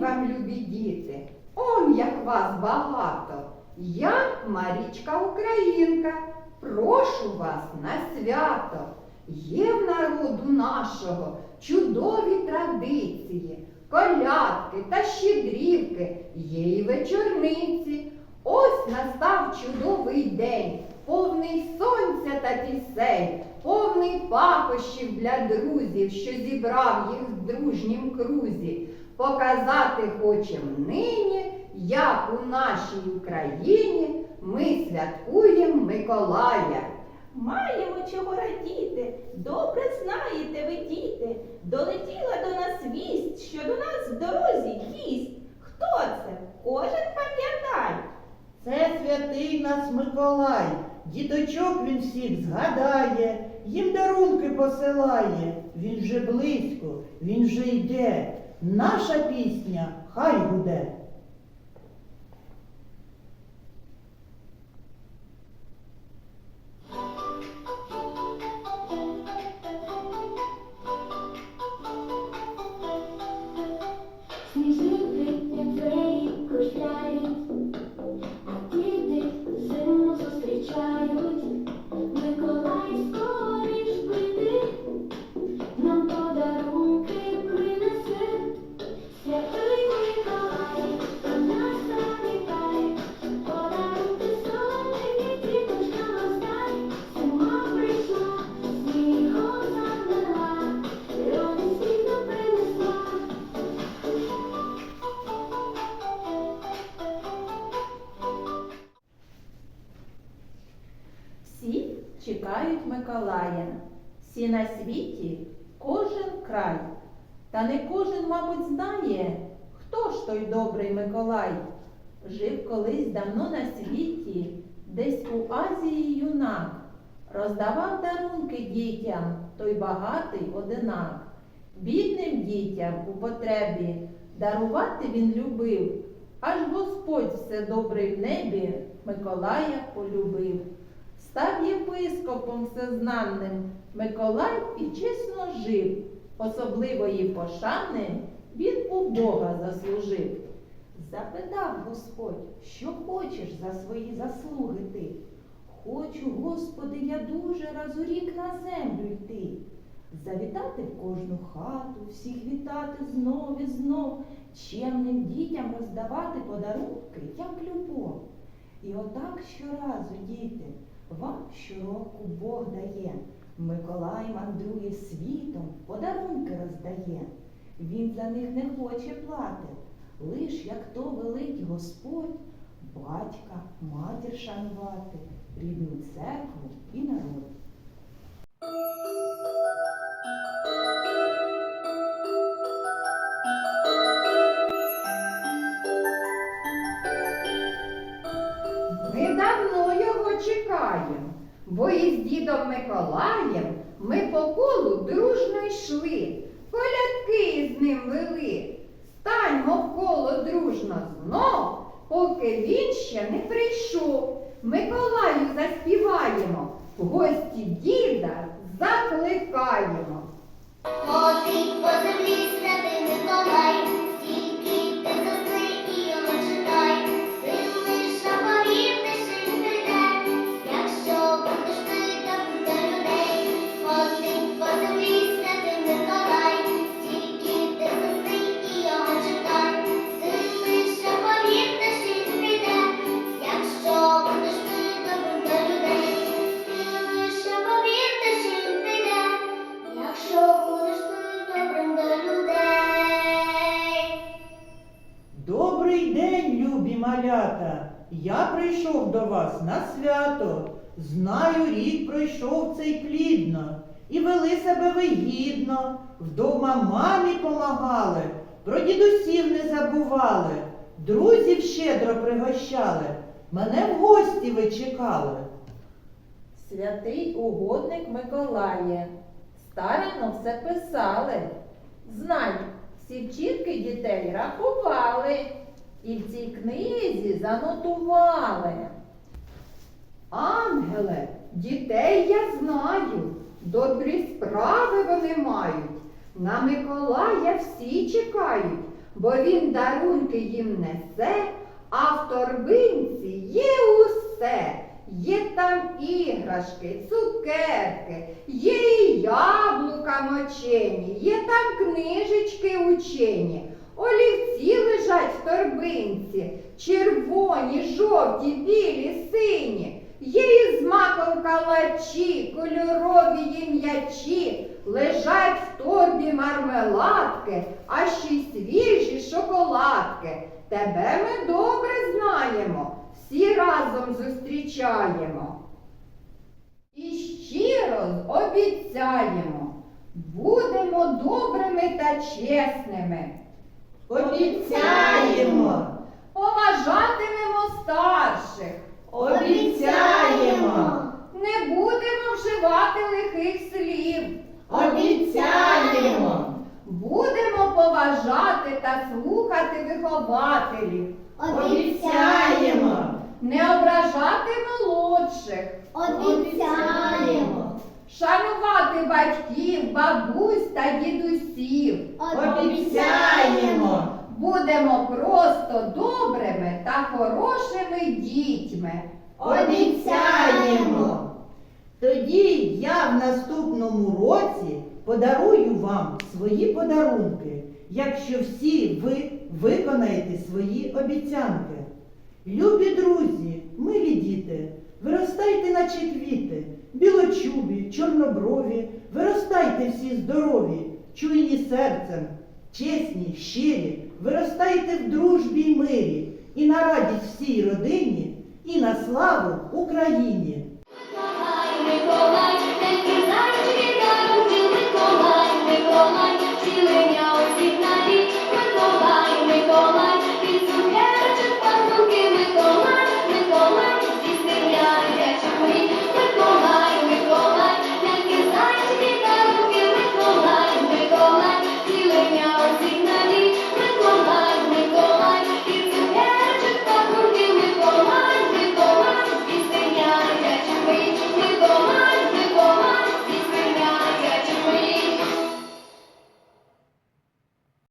вам, любі діти! Он як вас багато! Я Марічка Українка, прошу вас на свято. Є в народу нашого чудові традиції, колядки та щедрівки, є і вечорниці. Ось настав чудовий день, повний сонця та пісень, повний пахощів для друзів, що зібрав їх в дружнім крузі. Показати хочем нині, як у нашій Україні ми святкуємо Миколая. Маємо чого радіти, добре знаєте ви, діти. Долетіла до нас вість, що до нас в дорозі гість. Хто це? Кожен пам'ятає. Це святий нас Миколай, діточок він всіх згадає, їм дарунки посилає. Він вже близько, він вже йде. Наша пісня хай буде. Чекають Миколая. Всі на світі, кожен край. Та не кожен, мабуть, знає, хто ж той добрий Миколай. Жив колись давно на світі, десь у Азії юнак. Роздавав дарунки дітям той багатий одинак. Бідним дітям у потребі дарувати він любив, аж Господь все добрий в небі Миколая полюбив. Став єпископом всезнанним, Миколай і чесно жив, особливої пошани він у Бога заслужив. Запитав Господь, що хочеш за свої заслуги ти? Хочу, Господи, я дуже раз у рік на землю йти. Завітати в кожну хату, всіх вітати знов і знов, чемним дітям роздавати подарунки, як любов. І отак щоразу, діти, вам щороку Бог дає. Миколай мандрує світом, подарунки роздає. Він за них не хоче плати, лиш як то великий Господь, батька, матір шанувати, рідну церкву і народ. Бо із дідом Миколаєм ми по колу дружно йшли, колядки з ним вели. Станьмо в коло дружно знов, поки він ще не прийшов. Миколаю заспіваємо, гості діда закликаємо. Малята! Я прийшов до вас на свято. Знаю, рік пройшов цей плідно, і вели себе ви гідно, вдома мамі помагали, про дідусів не забували, друзів щедро пригощали, мене в гості ви чекали. Святий угодник Миколає, старано все писали. Знай, всі вчинки дітей рахували і в цій книзі занотували. Ангеле, дітей я знаю, добрі справи вони мають. На Миколая всі чекають, бо він дарунки їм несе, а в торбинці є усе. Є там іграшки, цукерки, є і яблука мочені, є там книжечки учені, олівці лежать в торбинці, червоні, жовті, білі, сині. Є і маком калачі, кольорові є м'ячі, лежать в торбі мармеладки, а ще й свіжі шоколадки. Тебе ми добре знаємо, всі разом зустрічаємо. І щиро обіцяємо, будемо добрими та чесними. Обіцяємо! Поважатимемо старших, Обіцяємо! не будемо вживати лихих слів. Обіцяємо! Будемо поважати та слухати вихователів, Обіцяємо! не ображати молодших, Обіцяємо. Шанувати батьків, бабусь та дідусів. Обіцяємо! Будемо просто добрими та хорошими дітьми. Обіцяємо! Тоді я в наступному році подарую вам свої подарунки, якщо всі ви виконаєте свої обіцянки. Любі друзі, милі діти, виростайте, наче квіти, білочубі, чорноброві, виростайте всі здорові, чуйні серцем, чесні, щирі, виростайте в дружбі й мирі, і на радість всій родині, і на славу Україні.